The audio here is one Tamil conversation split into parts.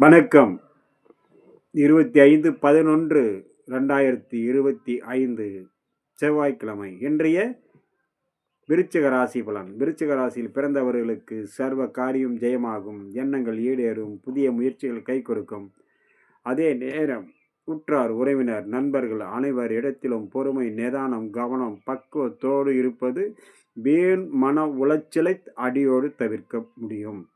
வணக்கம். இருபத்தி ஐந்து பதினொன்று ரெண்டாயிரத்தி இருபத்தி ஐந்து செவ்வாய்க்கிழமை. இன்றைய விருச்சிக ராசி பலன். விருச்சிக ராசியில் பிறந்தவர்களுக்கு சர்வ காரியம் ஜெயமாகும். எண்ணங்கள் ஈடேறும். புதிய முயற்சிகள் கை கொடுக்கும். அதே நேரம் உற்றார் உறவினர் நண்பர்கள் அனைவர் இடத்திலும் பொறுமை நிதானம் கவனம் பக்குவத்தோடு இருப்பது வீண் மன உளைச்சலை அடியோடு தவிர்க்க முடியும்.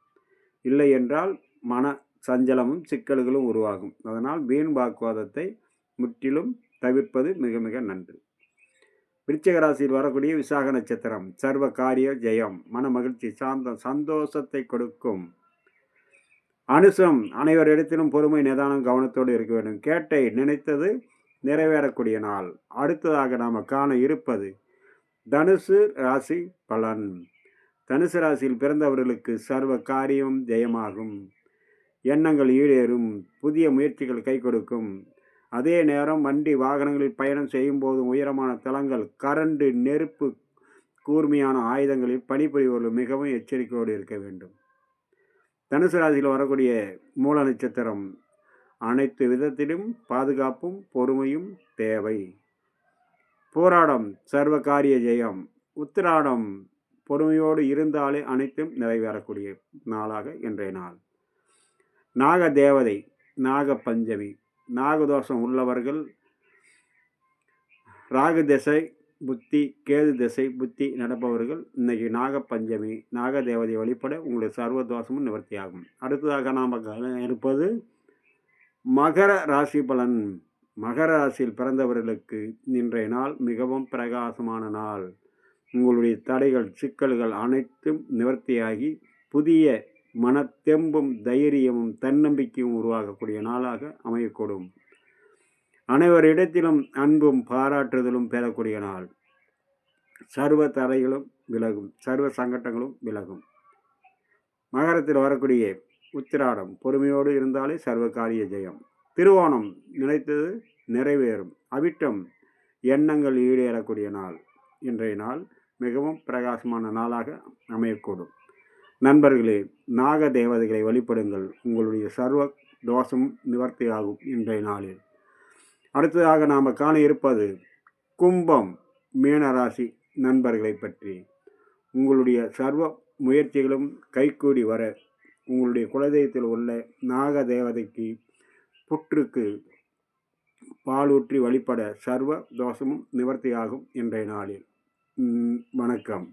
இல்லை என்றால் மன சஞ்சலமும் சிக்கல்களும் உருவாகும். அதனால் வீண் வாக்குவாதத்தை முற்றிலும் தவிர்ப்பது மிக மிக நன்று. விருச்சிக ராசியில் வரக்கூடிய விசாக நட்சத்திரம் சர்வ காரிய ஜெயம் மன மகிழ்ச்சி சாந்தம் சந்தோஷத்தை கொடுக்கும். அனுசம் அனைவரிடத்திலும் பொறுமை நிதானம் கவனத்தோடு இருக்க வேண்டும். கேட்டை நினைத்தது நிறைவேறக்கூடிய நாள். அடுத்ததாக நாம் காண இருப்பது தனுசு ராசி பலன். தனுசு ராசியில் பிறந்தவர்களுக்கு சர்வ காரியம் ஜெயமாகும். எண்ணங்கள் ஈடேறும் புதிய முயற்சிகள் கை கொடுக்கும். அதே நேரம் வண்டி வாகனங்களில் பயணம் செய்யும் போதும் உயரமான தளங்கள் கரண்டு நெருப்பு கூர்மையான ஆயுதங்களில் பணிபுரிவர்கள் மிகவும் எச்சரிக்கையோடு இருக்க வேண்டும். தனுசு ராசியில் வரக்கூடிய மூல நட்சத்திரம் அனைத்து விதத்திலும் பாதுகாப்பும் பொறுமையும் தேவை. போராடம் சர்வ காரிய ஜெயம். உத்திராடம் பொறுமையோடு இருந்தாலே அனைத்தும் நிறைவேறக்கூடிய நாளாக இன்றைய நாள். நாக தேவதை நாக பஞ்சமி நாகதோஷம் உள்ளவர்கள் ராகு திசை புத்தி கேது திசை புத்தி நடப்பவர்கள் இன்றைக்கி நாகப்பஞ்சமி நாகதேவதை வழிபட உங்களுடைய சர்வ தோஷமும் நிவர்த்தியாகும். அடுத்ததாக நாம் இருப்பது மகர ராசி பலன். மகர ராசியில் பிறந்தவர்களுக்கு இன்றைய நாள் மிகவும் பிரகாசமான நாள். உங்களுடைய தடைகள் சிக்கல்கள் அனைத்தும் நிவர்த்தியாகி புதிய மனத்தெம்பும் தைரியமும் தன்னம்பிக்கையும் உருவாகக்கூடிய நாளாக அமையக்கூடும். அனைவரிடத்திலும் அன்பும் பாராட்டுதலும் பெறக்கூடிய நாள். சர்வ தடைகளும் விலகும் சர்வ சங்கட்டங்களும் விலகும். மகரத்தில் வரக்கூடிய உத்திராடம் பொறுமையோடு இருந்தாலே சர்வ காரிய ஜெயம். திருவோணம் நினைத்தது நிறைவேறும். அவிட்டம் எண்ணங்கள் ஈடேறக்கூடிய நாள். இன்றைய நாள் மிகவும் பிரகாசமான நாளாக அமையக்கூடும். நண்பர்களே நாக தேவதைகளை வழிபடுங்கள். உங்களுடைய சர்வ தோஷமும் நிவர்த்தியாகும் இன்றைய நாளில். அடுத்ததாக நாம் காண இருப்பது கும்பம் மீனராசி நண்பர்களை பற்றி. உங்களுடைய சர்வ முயற்சிகளும் கைகூடி வர உங்களுடைய குலதெய்வத்தில் உள்ள நாக தேவதைக்கு புற்றுக்கு பாலூற்றி வழிபட சர்வ தோஷமும் நிவர்த்தியாகும் இன்றைய நாளில். வணக்கம்.